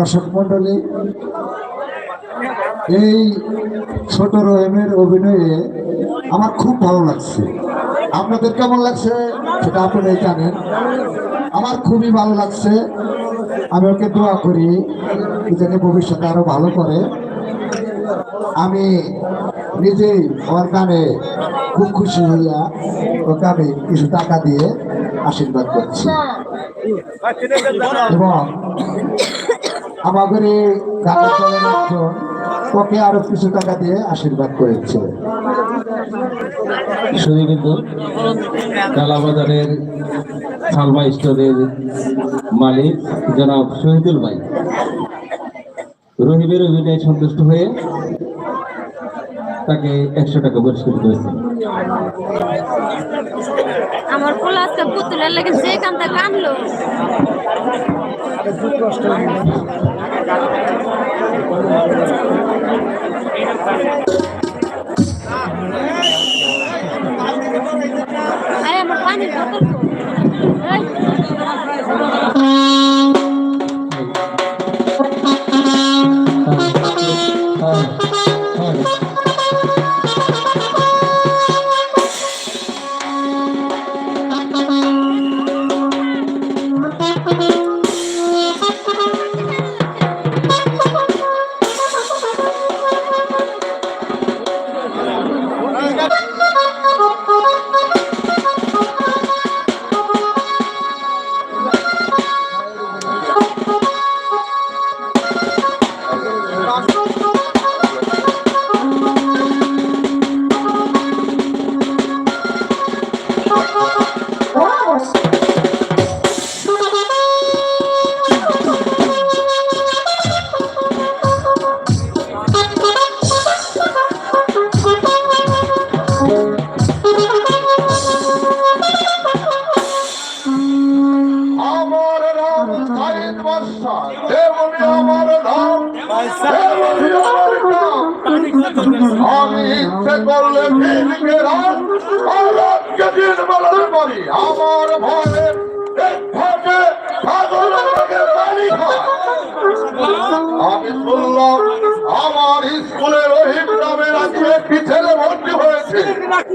দর্শক মন্ডলী এই ছোট রহিমের অভিনয়ে আমার খুব ভালো লাগছে। আপনাদের কেমন লাগছে সেটা আপনারাই জানেন। আমার খুবই ভালো লাগছে। আমি ওকে দোয়া করি যেন ভবিষ্যতে আরও ভালো করে। আমি নিজেই আমার গানে খুব খুশি হইয়া ওকে আমি কিছু টাকা দিয়ে আশীর্বাদ করছি। এবং আমাদের এই গানের দলের একজন ওকে আরও কিছু টাকা দিয়ে আশীর্বাদ করেছে। শুধু কিন্তু কালাবাজারের সালমা স্টোরের মালিক জনাব শহীদুল ভাই। রহিমের অভিনয়ে সন্তুষ্ট হয়ে তাকে একশো টাকা পুরস্কৃত করেছেন আমার পোলা আজকে পুতুলের লেগে যে কানটা কানলো আরে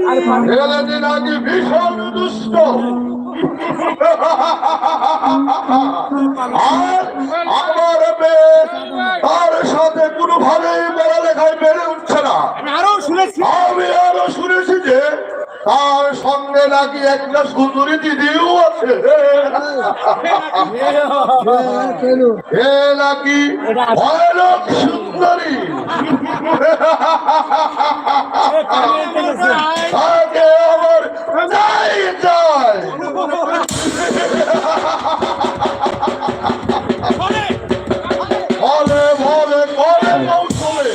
নাকি ভীষণ দুষ্ট। আর আমার মেয়ে তার সাথে কোনোভাবেই পড়ালেখায় বেড়ে উঠছে না। আরও শুনেছি। আমি আরও শুনেছি। তার সঙ্গে নাকি একটা সুন্দরী দিদিও আছে। এ নাকি ভয়ানক সুন্দরী। তাকে আমার চাই চাই। ভলে ভলে করে কৌশলে।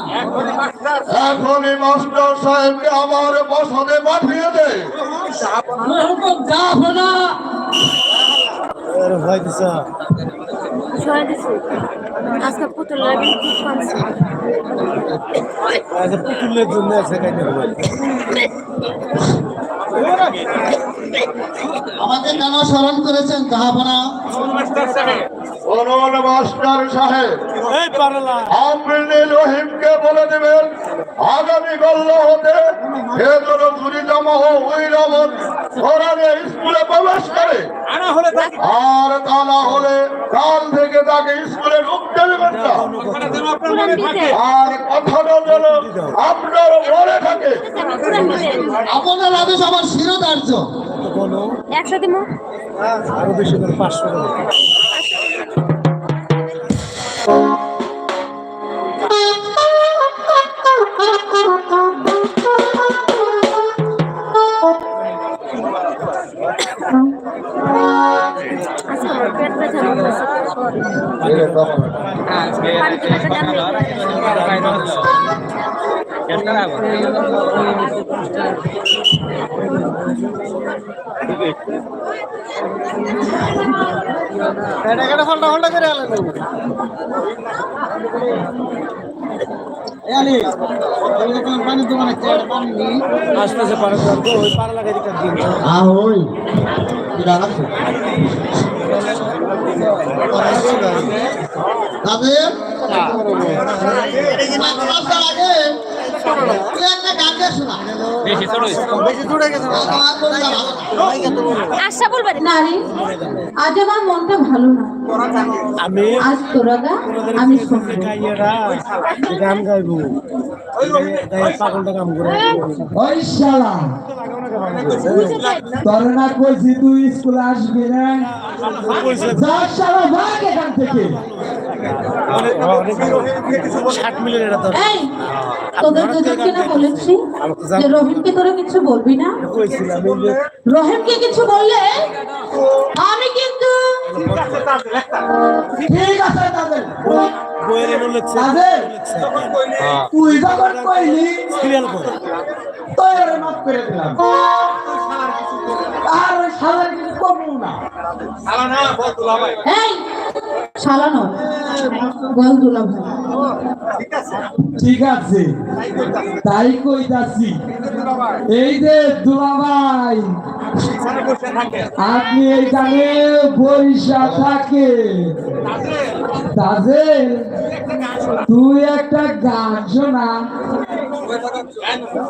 এখনই মাস্টার সাহেবকে আমার বসাতে পাঠিয়ে দে হুকুম জাফনা সরাই দিছি। আজকে পুতুল লাগে খুব কানছে। পুতুলের জন্য আছে আমাকে কেন স্মরণ করেছেন জাহাপনা শুনুন মাস্টার সাহেব আপনি রহিমকে বলে দেবেন হতে স্কুলে প্রবেশ করে। আর তা না হলে কাল থেকে তাকে স্কুলে ঢুকতে দেবেন না। মনে আর কথাটা যেন আপনার মনে থাকে। আপনার আদেশ আমার শিরোধার্য। কোনো একশো দিমু আরও বেশি করে পাঁচশো আজকে এটা কেটে ফলটা ফলটা করে আলাদা আসতেছে পারে ওই পার লাগাই দিতে দিন। হ্যাঁ ওই। গান তাদের তুই গান গাইছ না। বেশি দূরে গেছে আমার বলতে ভালো না। আশা বলবে নারী আজ আমার মনটা ভালো না। আমি আজ তোরা আমি গান গাইবো। পাগলটা কাম করে ওই শালা। তোর না কইছি তুই স্কুলে আসবি না। যা শালা ভাগ এখান থেকে। ষাট মিলিয়ন এটা না বলেছি যে রহিমকে তোরা কিছু বলবি না? রহিমকে কিছু বললে আমি কিন্তু ঠিক আছে তাদের। বইয়ের এনে লিখছে তুই যখন কইলি সিরিয়াল করে তুই মাফ করে দিলাম। আর ওই কিছু কমু না। এই শালানো গোল দুলা ভাই। ঠিক আছে। তাই কইতাছি। এই যে দুলাভাই আপনি এইখানে বৈশা থাকে। তাদের তুই একটা গান শোনা।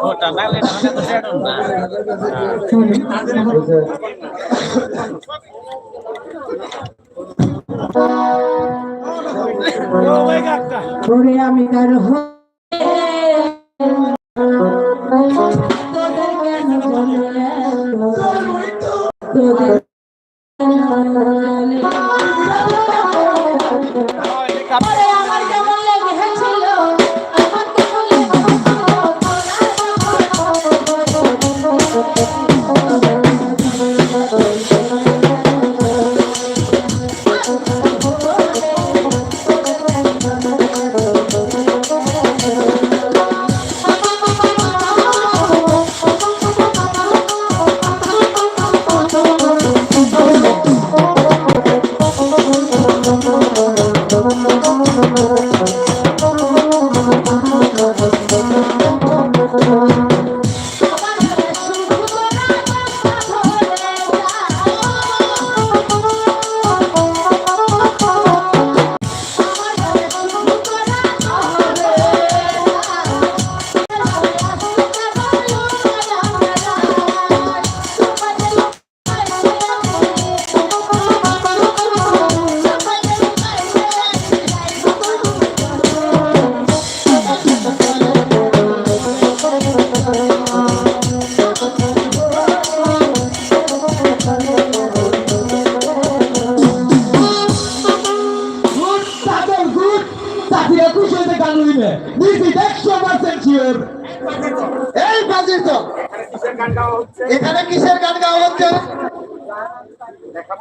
ও ভাই একটা ওরে আমি তার হয়ে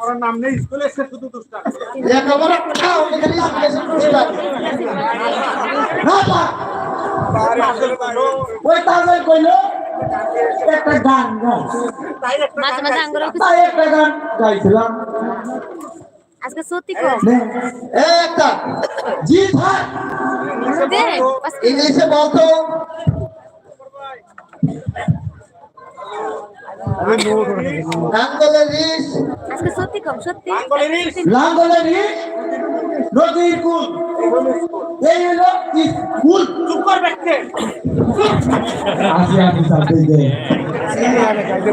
লেখাপড়ার নাম নেই স্কুলে এসে শুধু দুষ্টা লেখাপড়া খাও, এখানে স্পেশাল পুরস্কার। না না। ওই তাদের কইলো একটা গান গাই। মাঝে মাঝে আঙ্গুর তাই একটা গান গাইছিলাম। আজকে সত্যি কম। নে, একটা। জি থাক ইংলিশে বলতো নাঙ্গলের রিস আজকে সত্যি কম সত্যি। লাঙ্গলের ইট নদীর কুল এই হলো কুল চুপ কর ব্যক্তি। আসি আসি সাথে দে।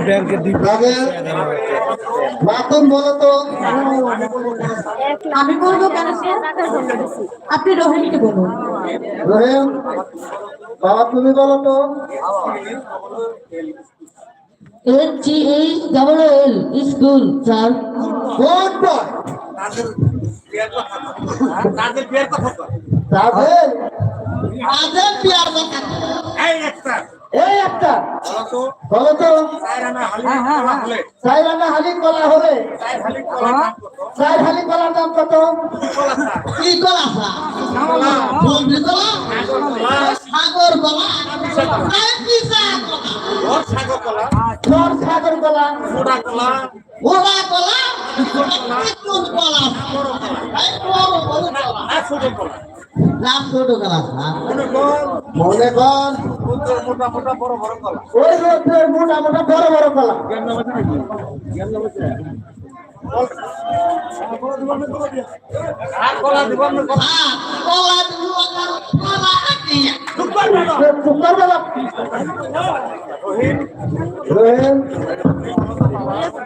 ব্যাংকে দিব তাদের মাতুন বলতো আমি বলব কেন? আপনি রহিমকে বলুন। রহিম বাবা তুমি বলো তো। H G H double L school sir good boy তাদের বিয়ের কথা। তাদের তাদের বিয়ার কথা। এই একটা এই একটা। বলো তো। হলে কলা হলে হালি কলার দাম কত? কি কলা কলা, সাগর কলা, সাগর কলা কলা ওর কলা, ওরা ছোট কলা। মনে কর, মোটা মোটা বড় বড় কলা। ওই মোটা মোটা বড় বড় কলা।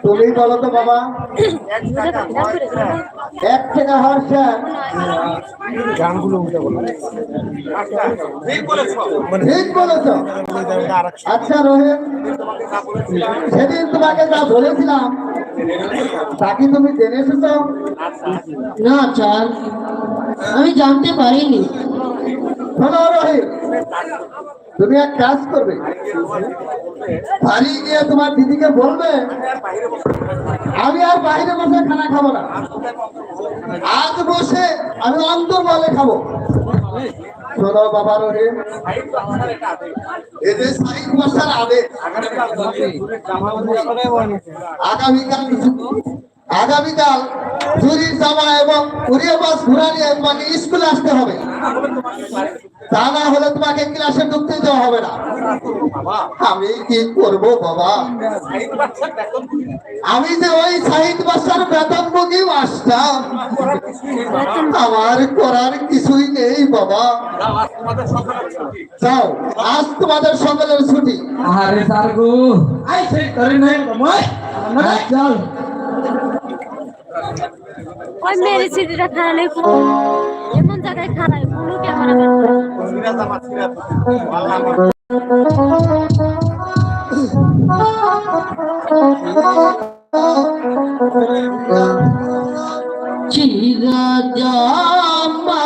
তুমি বলো তো বাবা এক। এক টাকা গানগুলো বলো ঠিক বলেছ আচ্ছা বলেছিলাম সেদিন তোমাকে যা বলেছিলাম তা কি তুমি জেনে না স্যার আমি জানতে পারিনি। তুমি এক কাজ করবে। বাড়ি গিয়ে তোমার দিদিকে বলবে, আমি আর বাইরে বসে খানা খাব না। আজ বসে আমি অন্তর বলে খাব। শোনো বাবা রহিম। এদের সাহিদ বসার আদেশ আগামীকাল আগামীকাল চুরির জামা এবং উড়িয়ে বাস ঘোরা নিয়ে তোমাকে স্কুলে আসতে হবে। তা না হলে তোমাকে ক্লাসে ঢুকতে দেওয়া হবে না। আমি কি করব বাবা? আমি যে ওই সাহিদ বাসার বেতনভোগী মাস্টার আমার করার কিছুই নেই বাবা। যাও আজ তোমাদের সকলের ছুটি। আরে স্যার গো আই সেই করে নাই চল। ওই মেরে সিটিটা খারাপ এমন জায়গায় খারাপ কোনো ক্যামেরা চিরা জামা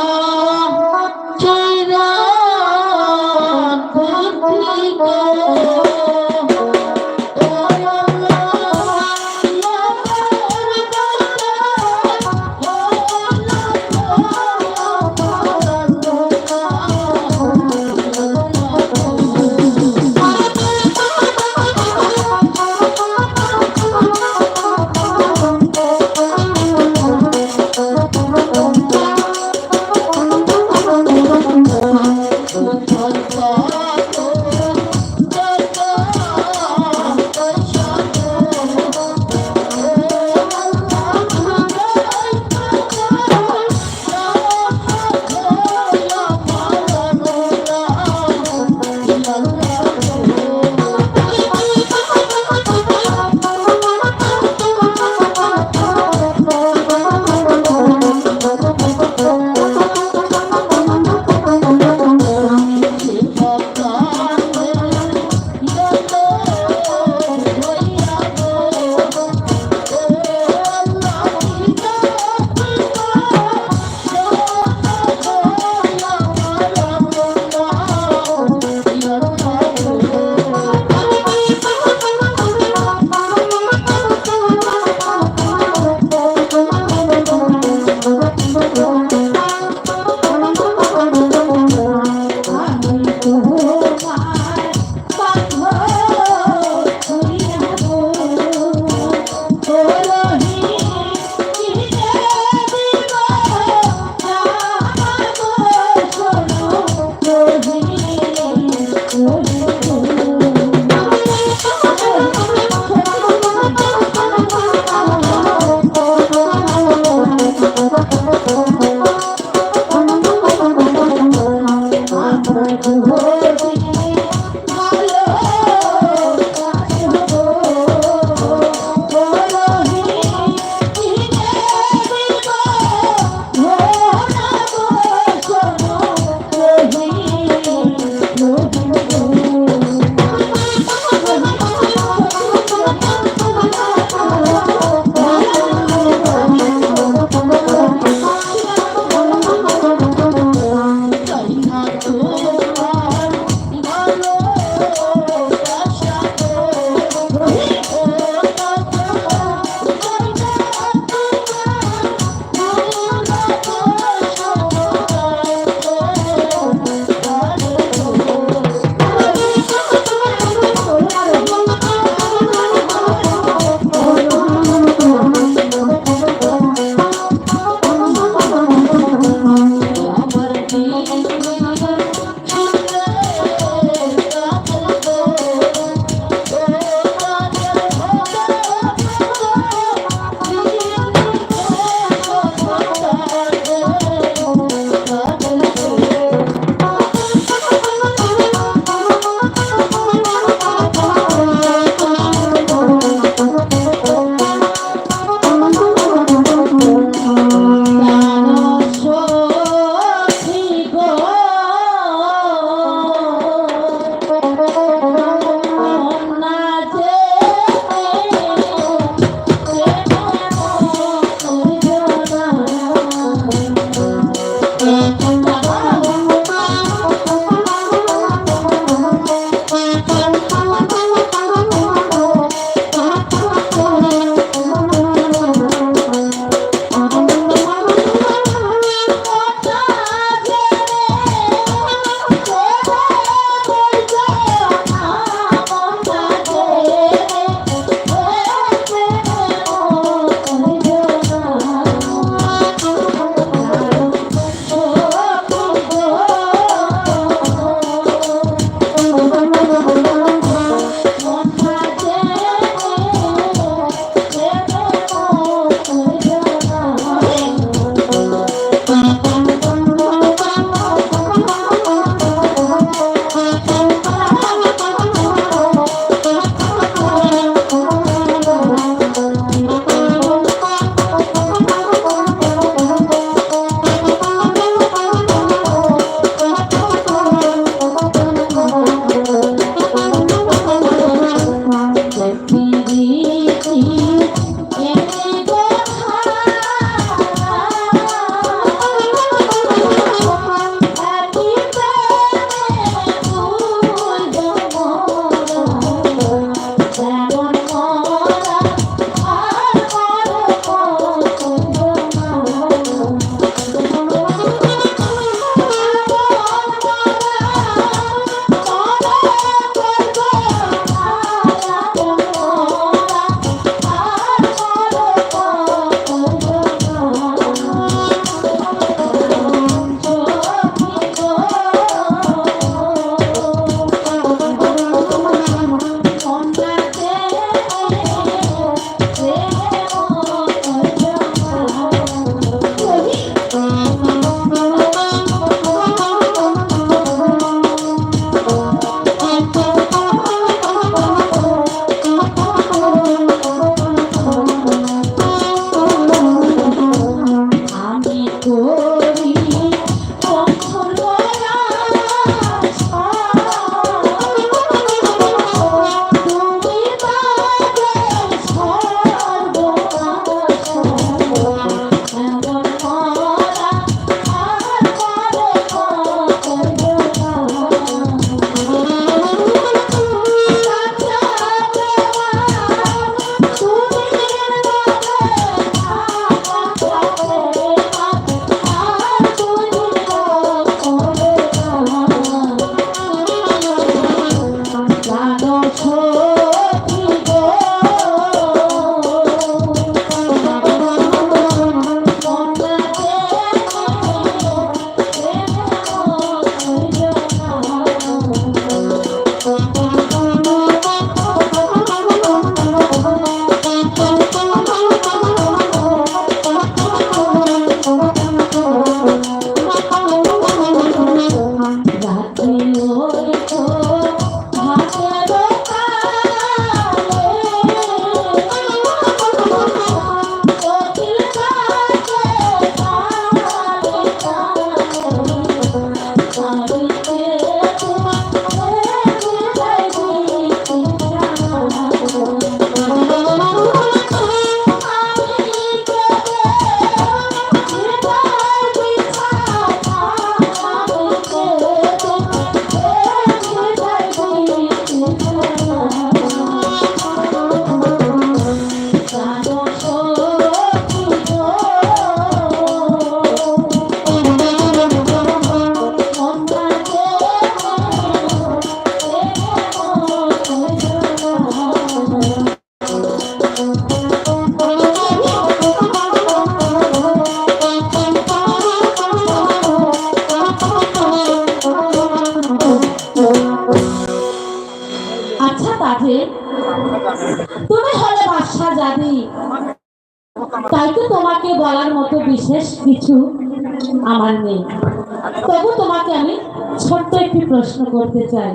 করতে চাই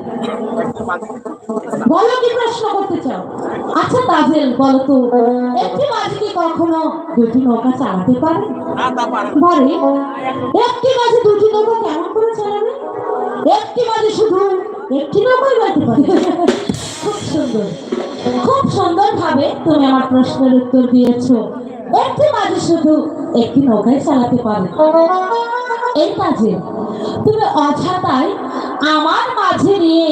বলো কি প্রশ্ন করতে চাও? আচ্ছা তাজেল, বলো তো। একটি মাঝি কি কখনো দুটি নৌকা চালাতে পারে? পারে। একটি মাঝি দুটি নৌকা কেমন করে চালাবে? একটি মাঝি শুধু একটি নৌকাই বাইতে পারে। খুব সুন্দর। খুব সুন্দর ভাবে তুমি আমার প্রশ্নের উত্তর দিয়েছ। একটি মাঝি শুধু একটি নৌকাই চালাতে পারে। এই কাজে তুমি অযথাই আমার মাঝে নিয়ে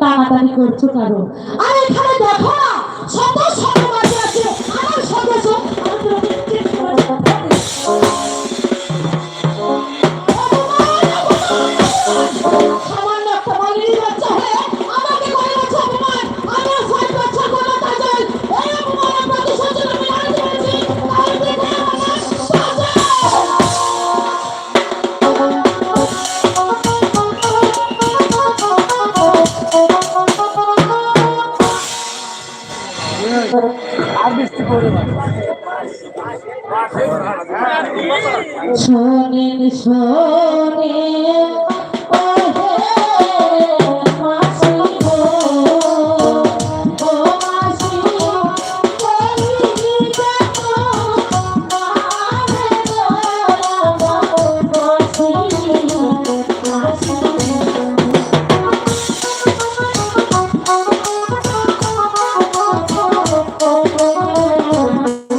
তাড়াতাড়ি করছ কারও আর এখানে দেখো না শত শোনেন শোনেন